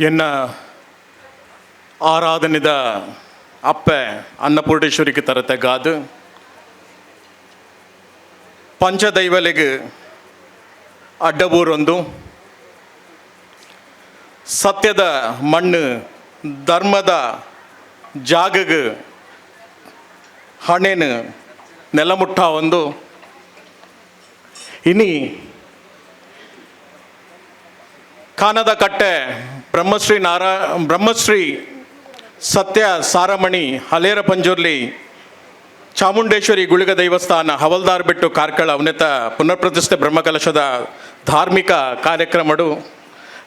ಎನ್ನ ಆರಾಧನೆದ ಅಪ್ಪೆ ಅನ್ನಪೂರ್ಣೇಶ್ವರಿಗೆ ತರತೆ ಗಾದು. ಪಂಚದೈವಲೆಗೆ ಅಡ್ಡಬೂರೊಂದು ಸತ್ಯದ ಮಣ್ಣು ಧರ್ಮದ ಜಾಗಗೆ ಹಣೆನು ನೆಲಮುಟ್ಟ ಒಂದು. ಇನಿ ಕಾನದ ಕಟ್ಟೆ, ಬ್ರಹ್ಮಶ್ರೀ ನಾರಾ, ಬ್ರಹ್ಮಶ್ರೀ ಸತ್ಯ ಸಾರಮಣಿ, ಹಲೇರ ಪಂಜುರ್ಲಿ, ಚಾಮುಂಡೇಶ್ವರಿ ಗುಳಿಗ ದೇವಸ್ಥಾನ, ಹವಲ್ದಾರ್ ಬಿಟ್ಟು ಕಾರ್ಕಳ ಉನ್ನತ ಪುನರ್ಪ್ರತಿಷ್ಠೆ ಬ್ರಹ್ಮಕಲಶದ ಧಾರ್ಮಿಕ ಕಾರ್ಯಕ್ರಮಡು,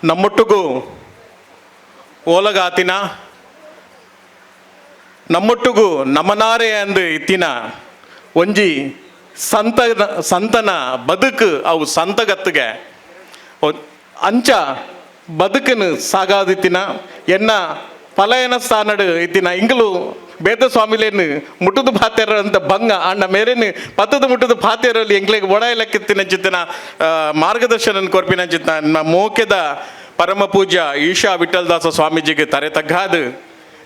ನಮ್ಮೊಟ್ಟಿಗೂ ಓಲಗಾತಿನ, ನಮ್ಮೊಟ್ಟಿಗೂ ನಮನಾರೆ ಎಂದು ಇತ್ತಿನ ಒಂಜಿ ಸಂತ ಸಂತನ ಬದುಕು ಅವು ಸಂತಗತ್ತಿಗೆ. ಅಂಚ ಬದುಕನ್ನು ಸಾಗಾದಿತ್ತಿನ, ಎನ್ನ ಪಲಾಯನ ಸ್ಥಾನಡು ಇತ್ತಿನ ಇಂಗ್ಲು ಬೇದ ಸ್ವಾಮಿಲೇನು ಮುಟ್ಟುದು ಪಾತ್ಯರ ಅಂತ ಭಂಗ ಅಣ್ಣ ಮೇರೇನು ಪತ್ತದ ಮುಟ್ಟುದು ಪಾತ್ಯರಲ್ಲಿ ಎಂಗ್ಲಿಗೆ ಒಡಾಯಲಕ್ಕಿತ್ತಿನ ಚಿತ್ತಿನ ಮಾರ್ಗದರ್ಶನ ಕೊರ್ಪಿನ ಚಿತ್ತ ನಮ್ಮ ಮೋಕೆದ ಪರಮ ಪೂಜ ಈಶಾ ವಿಠಲದಾಸ ಸ್ವಾಮೀಜಿಗೆ ತರೆ ತಗ್ಗಾದ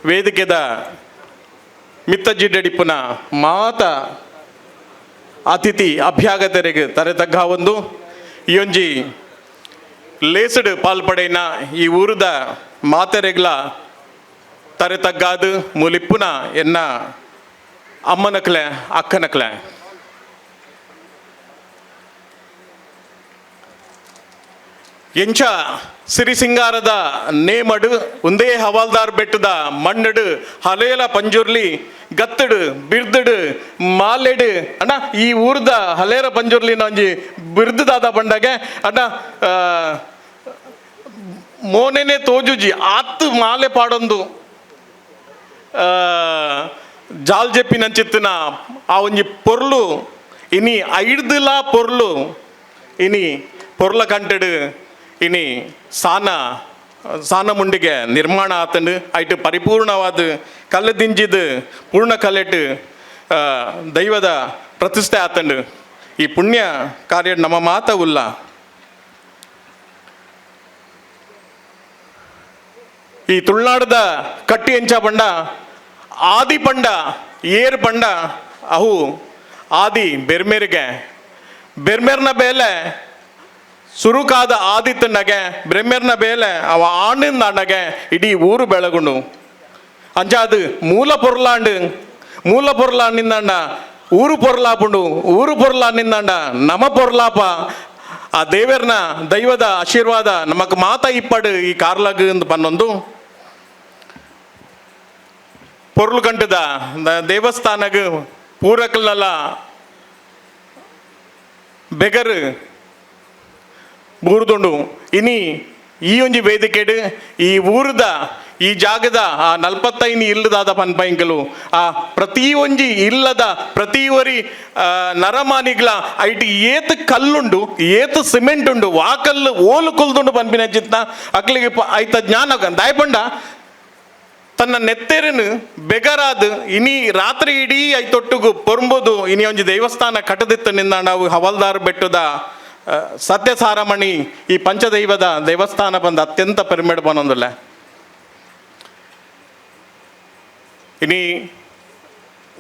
ವೇದಿಕೆದ ಮಿತ್ತಜಿಡ್ಡಡಿಪ್ಪನ ಮಾತ ಅತಿಥಿ ಅಭ್ಯಾಗತರಿಗೆ ತರೆ ತಗ್ಗ ಒಂದು. ಈ ಲೇಸಡ್ ಪಾಲ್ಪಡೆನ ಈ ಊರದ ಮಾತೆರೆಗ್ಲ ತರೆ ತಗ್ಗಾದು ಮುಲಿಪ್ಪುನ ಎನ್ನ ಅಮ್ಮನಕ್ಲೆ ಅಕ್ಕನಕ್ಲೆ. ಎಂಚ ಸಿರಿಸಿಂಗಾರದ ನೇಮಡು, ಒಂದೇ ಹವಾಲ್ದಾರ್ ಬೆಟ್ಟದ ಮಣ್ಣಡು, ಹಲೇಲ ಪಂಜುರ್ಲಿ, ಗತ್ತಡು, ಬಿರ್ದಡು, ಮಾಲೆಡು. ಅಣ್ಣ, ಈ ಊರ್ದ ಹಲೇರ ಪಂಜುರ್ಲಿ ಒಂಜಿ ಬಿರ್ದದಾದ ಬಂಡಾಗೆ ಅಣ್ಣ ಮೋನೆನೆ ತೋಜುಜಿ ಆತ್ತು ಮಾಲೆ ಪಾಡೊಂದು ಜಾಲ್ ಜೆಪ್ಪಿನಂಚಿತ್ತಿನ ಆ ಒಂಜಿ ಪೊರ್ಲು, ಇನಿ ಐಡ್ದಿಲ ಪೊರ್ಲು, ಇನಿ ಪೊರ್ಲ ಕಂಟೆಡು ಸಾನ ಸಾನ ಮುಂಡಿಗೆ ನಿರ್ಮಾಣ ಆತಂಡು ಐಟು ಪರಿಪೂರ್ಣವಾದ ಕಲ್ಲದಿಂಜಿದು ಪೂರ್ಣ ಕಲೆಟ್ ದೈವದ ಪ್ರತಿಷ್ಠೆ ಆತಂಡು ಈ ಪುಣ್ಯ ಕಾರ್ಯ ನಮ್ಮ ಮಾತ ಉಲ್ಲ ಈ ತುಳುನಾಡದ ಕಟ್ಟಿ ಎಂಚ ಪಂಡ ಆದಿ ಪಂಡ ಏರ್ ಪಂಡ ಅಹು ಆದಿ ಬೆರ್ಮೇರಿಗೆ ಬೆರ್ಮೇರ್ನ ಬೇಲೆ ಸುರುಕಾದ ಆದಿತ್ತನಗೆ ಬ್ರೆಮ್ಮೆರ್ನ ಬೇಲೆ, ಅವ ಆಣಿಂದ ಅಣ್ಣಗೆ ಇಡೀ ಊರು ಬೆಳಗುಂಡು ಅಂಜಾದ ಮೂಲ ಪೊರ್ಲಾಂಡು, ಮೂಲ ಪೊರ್ಲಾಂಡಿಂದಂಡ ಊರು ಪೊರ್ಲಾಪುಂಡು, ಊರು ಪೊರ್ಲಾಂಡಿಂದಂಡ ನಮ ಪೊರ್ಲಾಪ. ಆ ದೇವರ್ನ ದೈವದ ಆಶೀರ್ವಾದ ನಮಕ್ ಮಾತ ಇಪ್ಪಡು ಈ ಕಾರ್ಲಗ್ ಬನ್ನೊಂದು ಪೊರ್ಲು ಕಂಟದ ದೇವಸ್ಥಾನಗ ಪೂರಕಲ್ಲ ಬೆಗರು. ಬೂರ್ದುಂಡು ಇನಿ ಈ ಒಂಜಿ ವೇದಿಕೆಡು ಈ ಊರದ ಈ ಜಾಗದ ಆ ನಲ್ಪತ್ತೈದು ಇಲ್ಲದಾದ ಪನ್ಪೈಂಕಲು ಆ ಪ್ರತಿ ಒಂಜಿ ಇಲ್ಲದ ಪ್ರತಿ ಒರಿ ಆ, ನರಮಾನಿಗ್ಲ ಐಟಿ ಏತ್ ಕಲ್ಲುಂಡು ಏತ್ ಸಿಮೆಂಟ್ ಉಂಡು ವಾಕಲ್ಲು ಓಲು ಕುಲ್ದುಂಡು ಪನ್ಪಿನ ಚಿತ್ತ ಅಕ್ಲಿಗೆ ಐತ ಜ್ಞಾನ ದಾಯಪಂಡ. ತನ್ನ ನೆತ್ತೆರನು ಬೆಗರಾದು ಇನಿ ರಾತ್ರಿ ಇಡೀ ಐತೊಟ್ಟುಗು ಪೊರ್ಬೋದು ಇನಿ ಒಂಜಿ ದೇವಸ್ಥಾನ ಕಟ್ಟದಿತ್ತು ನಿಂದ ನಾವು ಹವಾಲ್ದಾರ್ ಬೆಟ್ಟದ. ಆ, ಸತ್ಯ ಸಾರಮಣಿ ಈ ಪಂಚದೈವದ ದೇವಸ್ಥಾನ ಬಂದು ಅತ್ಯಂತ ಪರಿಮೇಡ್ ಬಂದೊಂದಲ್ಲ. ಇನಿ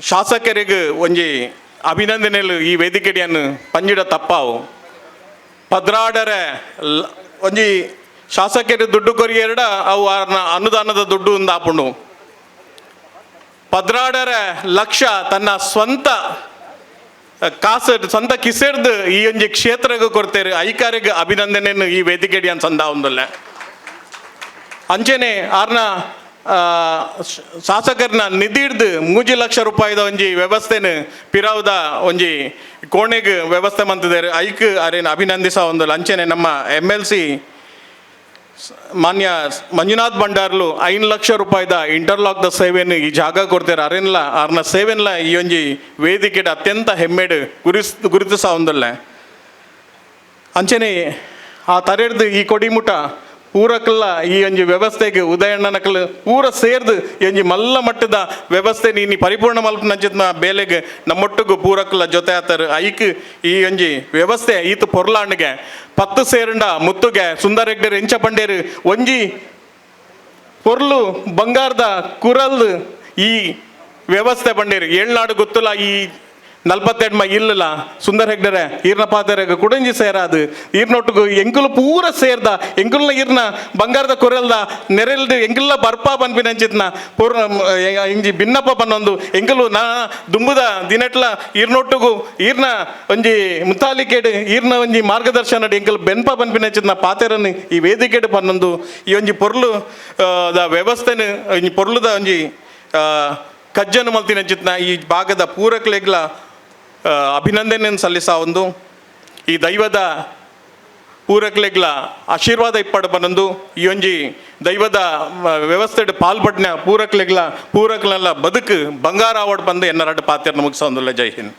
ಶಾಸಕರಿಗೆ ಒಂಜಿ ಅಭಿನಂದನೆಲು ಈ ವೇದಿಕೆಡಿಯನ್ನು ಪಂಜಿಡ ತಪ್ಪಾವು. ಪದ್ರಾಡರ ಒಂಜಿ ಶಾಸಕರು ದುಡ್ಡು ಕೊರಿ ಎರಡ ಅವು ಅನುದಾನದ ದುಡ್ಡು ಒಂದು ಪದ್ರಾಡರೆ ಲಕ್ಷ ತನ್ನ ಸ್ವಂತ ಕಾಸು ಸ್ವಂತ ಕಿಸೆಡ್ದು ಈ ಒಂಜಿ ಕ್ಷೇತ್ರಕ್ಕೆ ಕೊಡ್ತೇವೆ ಐಕಾರಿಗೆ ಅಭಿನಂದನೆಯನ್ನು ಈ ವೇದಿಕೆಡಿ ಸಂದ ಒಂದಲ್ಲ. ಅಂಚೆನೆ ಆರ್ನ ಆ, ಶ- ಶಾಸಕರ್ನ ನಿಧಿ ಹಿಡ್ದು ಮೂಜಿ ಲಕ್ಷ ರೂಪಾಯಿದ ಒಂಜಿ ವ್ಯವಸ್ಥೆನ ಪಿರಾವ್ದ ಒಂಜಿ ಕೋಣೆಗೆ ವ್ಯವಸ್ಥೆ ಮಂತಿದ್ದಾರೆ. ಐಕ್ ಅರೇನು ಅಭಿನಂದಿಸ ಒಂದು ಅಂಚೆನೆ ನಮ್ಮ ಎಂ ಎಲ್ ಸಿ ಮಾನ್ಯ ಮಂಜುನಾಥ್ ಭಂಡಾರ್ಲು ಐದು ಲಕ್ಷ ರೂಪಾಯಿದ ಇಂಟರ್ಲಾಕ್ದ ಸೇವೆಯನ್ನು ಈ ಜಾಗ ಕೊಡ್ತಾರೆ ಅರೆನ್ಲ ಆರ್ನ ಸೇವೆನ್ಲ ಈ ಒಂಜಿ ವೇದಿಕೆಡ್ ಅತ್ಯಂತ ಹೆಮ್ಮೆಡು ಗುರಿಸ್, ಗುರುತಿಸ ಒಂದಲ್ಲ ಅಂಚನೆ ಆ ತರೆಡ್ದು ಈ ಕೊಡಿಮುಟ ಪೂರಕಲ್ಲ ಈ ಒಂಜಿ ವ್ಯವಸ್ಥೆಗೆ ಉದಯಣ್ಣನಕಲ್ ಪೂರ ಸೇರ್ದು ಎಂಜಿ ಮಲ್ಲ ಮಟ್ಟದ ವ್ಯವಸ್ಥೆ ನೀನು ಪರಿಪೂರ್ಣ ಮಲ್ಪನಂಚಿನ ಬೇಲೆಗೆ ನಮ್ಮೊಟ್ಟಿಗೂ ಪೂರಕಲ್ಲ ಜೊತೆ ಆತರ. ಐಕ್ ಈ ಒಂಜಿ ವ್ಯವಸ್ಥೆ ಈತ ಪೊರ್ಲಾಂಡ್ಗೆ ಪತ್ತು ಸೇರಂಡ ಮುತ್ತುಗೆ ಸುಂದರ ಎಂಚ ಪಂಡೇರು, ಒಂಜಿ ಪೊರ್ಲು ಬಂಗಾರದ ಕುರಲ್ ಈ ವ್ಯವಸ್ಥೆ ಬಂದಿರಿ ಏಳ್ನಾಡು ಗೊತ್ತಲ್ಲ ಈ ನಲ್ಪತ್ತೆಡ್ಮ ಇಲ್ಲಲ್ಲ, ಸುಂದರ್ ಹೆಗ್ಡರೆ, ಈರ್ನ ಪಾತೆರೆಗ ಕುಡಂಜಿ ಸೇರಾದು. ಈರ್ನೊಟ್ಟಿಗೆ ಎಂಕುಲು ಪೂರ ಸೇರ್ದ, ಎಂಕುಲ್ನ ಈರ್ನ ಬಂಗಾರದ ಕೊರೆಲ್ದ ನೆರೆಲ್ದು ಎಂಕುಲ್ಲ ಬರ್ಪ ಬನ್ಪಿನಂಚಿತ್ನ ಪೂರ್ಣ, ಮ- ಇಂಜಿ ಭಿನ್ನಪ್ಪ ಬಂದೊಂದು, ಎಂಕುಲು ನಾ, ದುಂಬುದ ದಿನಟ್ಲ ಈರ್ನೊಟ್ಟಿಗೂ, ಈರ್ನ ಒಂಜಿ ಮುತಾಲಿಕೇಡು, ಈರ್ನ ಒಂಜಿ ಮಾರ್ಗದರ್ಶನ ಎಂಕಲ್ ಬೆನ್ಪ ಬನ್ಪಿನಂಚಿತ್ನ ಪಾತೆರನ್ನು, ಈ ವೇದಿಕೆಡು ಬಂದೊಂದು, ಈ ಒಂಜಿ ಪೊರ್ಲು ದ ವ್ಯವಸ್ಥೆನು ಒಂಜಿ ಪೊರ್ಲುದ ಒಂಜಿ ಕಜ್ಜನು ಮಲ್ತಿನಂಚಿತ್ನ ಈ ಭಾಗದ ಪೂರಕ್ಲೆಗ್ಲ ಅಭಿನಂದನೆಯನ್ನು ಸಲ್ಲಿಸ ಒಂದು. ಈ ದೈವದ ಪೂರಕ್ಲೆಗ್ಲ ಆಶೀರ್ವಾದ ಇಪ್ಪಡ ಬನ್ನೊಂದು. ಈ ಒಂಜಿ ದೈವದ ವ್ಯವಸ್ಥೆ ಪಾಲ್ಪಡ್ನ ಪೂರಕ್ಲೆಗ್ಲ ಪೂರಕ್ಲೆಲ್ಲ ಬದುಕು ಬಂಗಾರ ಆವಡ್ ಬಂದು ಎನ್ನರಡ್ ಪಾತ್ರ ಮುಗಿಸ ಒಂದುಲ್ಲ ಜೈ ಹಿಂದ್.